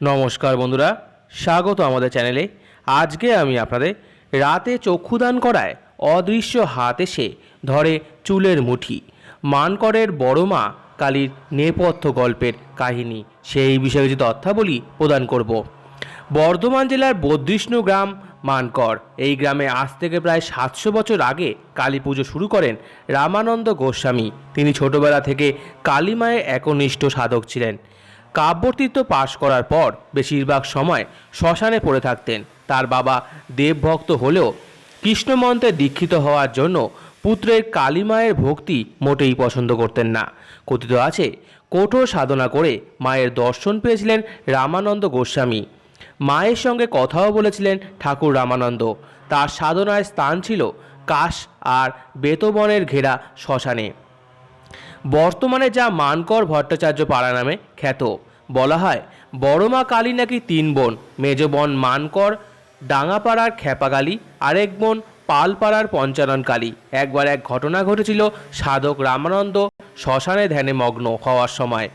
নমস্কার বন্ধুরা, স্বাগত আমাদের চ্যানেলে। আজকে আমি আপনাদের রাতে চক্ষুদান করায় অদৃশ্য হাত এসে ধরে চুলের মুঠি। মানকরের বড় মা কালীর নেপথ্য গল্পের কাহিনী, সেই বিষয়ে কিছু তথ্যাবলী প্রদান করব। বর্ধমান জেলার বদ্রিষ্ণু গ্রাম মানকর, এই গ্রামে আজ থেকে প্রায় সাতশো বছর আগে কালী পুজো শুরু করেন রামানন্দ গোস্বামী। তিনি ছোটবেলা থেকে কালীমায়ের একনিষ্ঠ সাধক ছিলেন। কাব্যতীর্থ পাশ করার পর বেশিরভাগ সময় শ্মশানে পড়ে থাকতেন। তার বাবা দেবভক্ত হলেও কৃষ্ণমন্ত্রে দীক্ষিত হওয়ার জন্য পুত্রের কালীমায়ের ভক্তি মোটেই পছন্দ করতেন না। কথিত আছে, কঠোর সাধনা করে মায়ের দর্শন পেয়েছিলেন রামানন্দ গোস্বামী। মায়ের সঙ্গে কথাও বলেছিলেন ঠাকুর রামানন্দ। তার সাধনায় স্থান ছিল কাশ আর বেতবনের ঘেরা শ্মশানে। বর্তমানে যা মানকর ভট্টাচার্য পাড়া নামে খ্যাত। বলা হয় বড়মা কালী নাকি তিন বোন, মেজ বোন মানকর, ডাঙাপাড়ার খ্যাপাকালী আরেক বোন পালপাড়ার পঞ্চানন কালী। একবার এক ঘটনা ঘটেছিল সাধক রামানন্দ শ্মশানে ধ্যানে মগ্ন হওয়ার সময়।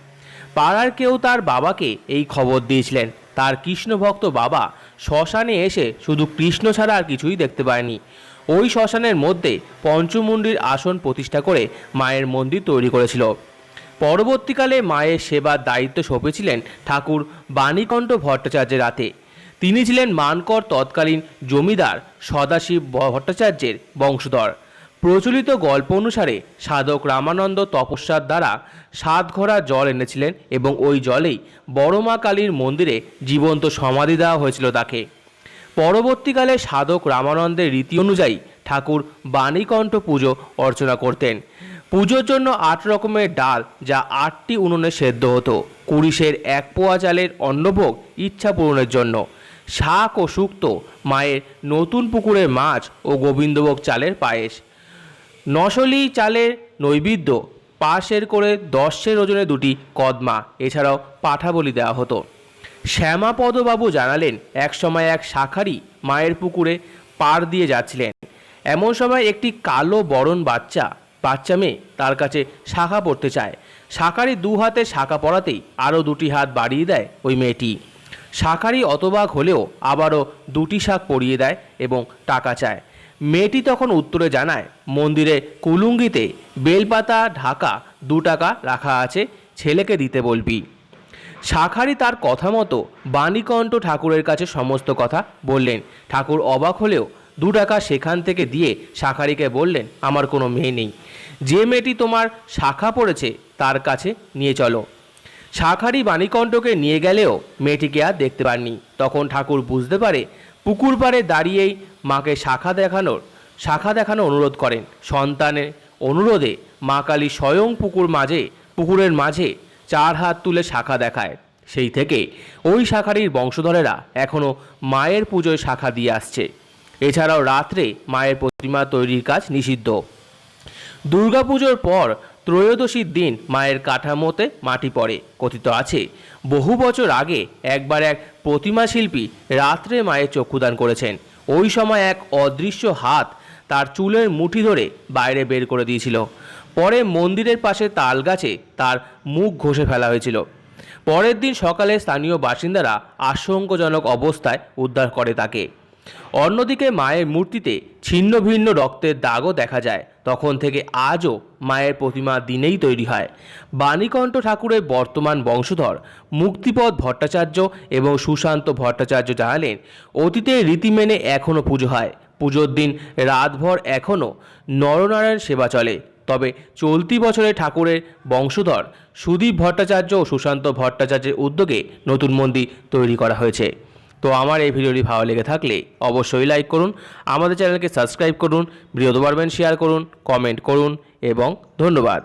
পাড়ার কেউ তার বাবাকে এই খবর দিয়েছিলেন। তার কৃষ্ণভক্ত বাবা শ্মশানে এসে শুধু কৃষ্ণ ছাড়া আর কিছুই দেখতে পায়নি। ওই শ্মশানের মধ্যে পঞ্চমুণ্ডির আসন প্রতিষ্ঠা করে মায়ের মন্দির তৈরি করেছিল। পরবর্তীকালে মায়ের সেবার দায়িত্ব সঁপেছিলেন ঠাকুর বাণীকণ্ঠ ভট্টাচার্যের রাতে তিনি ছিলেন মানকর তৎকালীন জমিদার সদাশিব ভট্টাচার্যের বংশধর। প্রচলিত গল্প অনুসারে সাধক রামানন্দ তপস্যার দ্বারা সাত ঘোড়া জল এনেছিলেন এবং ওই জলেই বড়মা কালীর মন্দিরে জীবন্ত সমাধি দেওয়া হয়েছিল তাকে। পরবর্তীকালে সাধক রামানন্দের রীতি অনুযায়ী ঠাকুর বাণীকণ্ঠ পুজো অর্চনা করতেন। পুজোর জন্য আট রকমের ডাল, যা আটটি উনুনে সেদ্ধ হতো। কুড়িশের এক পোয়া চালের অন্নভোগ ইচ্ছা পূরণের জন্য। শাক ও শুক্তো, মায়ের নতুন পুকুরের মাছ ও গোবিন্দভোগ চালের পায়েস। নশলি চালের নৈবেদ্য, পাশের করে দশের ওজনে দুটি কদমা, এছাড়াও পাঠা বলি দেওয়া হতো। শ্যামাপদবাবু জানালেন, এক সময় এক শাখারি মায়ের পুকুরে পার দিয়ে যাচ্ছিলেন। এমন সময় একটি কালো বরণ বাচ্চা বাচ্চা মেয়ে তার কাছে শাখা পড়তে চায়। শাখারি দু হাতে শাখা পড়াতেই আরও দুটি হাত বাড়িয়ে দেয় ওই মেয়েটি। শাখারি অতবাক হলেও আবারও দুটি শাক পরিয়ে দেয় এবং টাকা চায়। মেয়েটি তখন উত্তরে জানায়, মন্দিরে কুলুঙ্গিতে বেলপাতা, ঢাকা দু টাকা রাখা আছে, ছেলেকে দিতে বলবি। শাখারি তার কথা মতো বাণীকণ্ঠ ঠাকুরের কাছে সমস্ত কথা বললেন। ঠাকুর অবাক হলেও দু টাকা সেখান থেকে দিয়ে শাখারিকে বললেন, আমার কোনো মেয়ে নেই। যে মেয়েটি তোমার শাখা পড়েছে, তার কাছে নিয়ে চলো শাখারি বাণীকণ্ঠকে নিয়ে গেলেও মেয়েটিকে আর দেখতে পাননি। তখন ঠাকুর বুঝতে পারে পুকুর পাড়ে দাঁড়িয়েই মাকে শাখা দেখানোর, শাখা দেখানো অনুরোধ করেন। সন্তানের অনুরোধে মা কালী স্বয়ং পুকুর মাঝে, পুকুরের মাঝে চার হাত তুলে শাখা দেখায়। সেই থেকে ওই শাখারির বংশধরেরা এখনও মায়ের পুজোয় শাখা দিয়ে আসছে। এছাড়াও রাত্রে মায়ের প্রতিমা তৈরির কাজ নিষিদ্ধ। দুর্গাপুজোর পর ত্রয়োদশীর দিন মায়ের কাঠামোতে মাটি পড়ে। কথিত আছে, বহু বছর আগে একবার এক প্রতিমা শিল্পী রাত্রে মায়ের চক্ষুদান করেছেন। ওই সময় এক অদৃশ্য হাত তার চুলের মুঠি ধরে বাইরে বের করে দিয়েছিল। পরে মন্দিরের পাশে তাল গাছে তার মুখ ঘষে ফেলা হয়েছিল। পরের দিন সকালে স্থানীয় বাসিন্দারা আশঙ্কজনক অবস্থায় উদ্ধার করে তাকে। অন্যদিকে মায়ের মূর্তিতে ছিন্ন ভিন্ন রক্তের দাগও দেখা যায়। তখন থেকে আজও মায়ের প্রতিমা দিনেই তৈরি হয়। বাণীকণ্ঠ ঠাকুরের বর্তমান বংশধর মুক্তিপদ ভট্টাচার্য এবং সুশান্ত ভট্টাচার্য জানালেন, অতীতের রীতি মেনে এখনও পুজো হয়। পুজোর দিন রাতভর এখনও নরনারায়ণ সেবা চলে। তবে চলতি বছরে ঠাকুরের বংশধর সুদীপ ভট্টাচার্য ও সুশান্ত ভট্টাচার্যের উদ্যোগে নতুন মন্দির তৈরি করা হয়েছে। তো আমার এই ভিডিওটি ভালো লেগে থাকলে অবশ্যই লাইক করুন, আমাদের চ্যানেলকে সাবস্ক্রাইব করুন ভিডিও পারবেন শেয়ার করুন কমেন্ট করুন এবং ধন্যবাদ।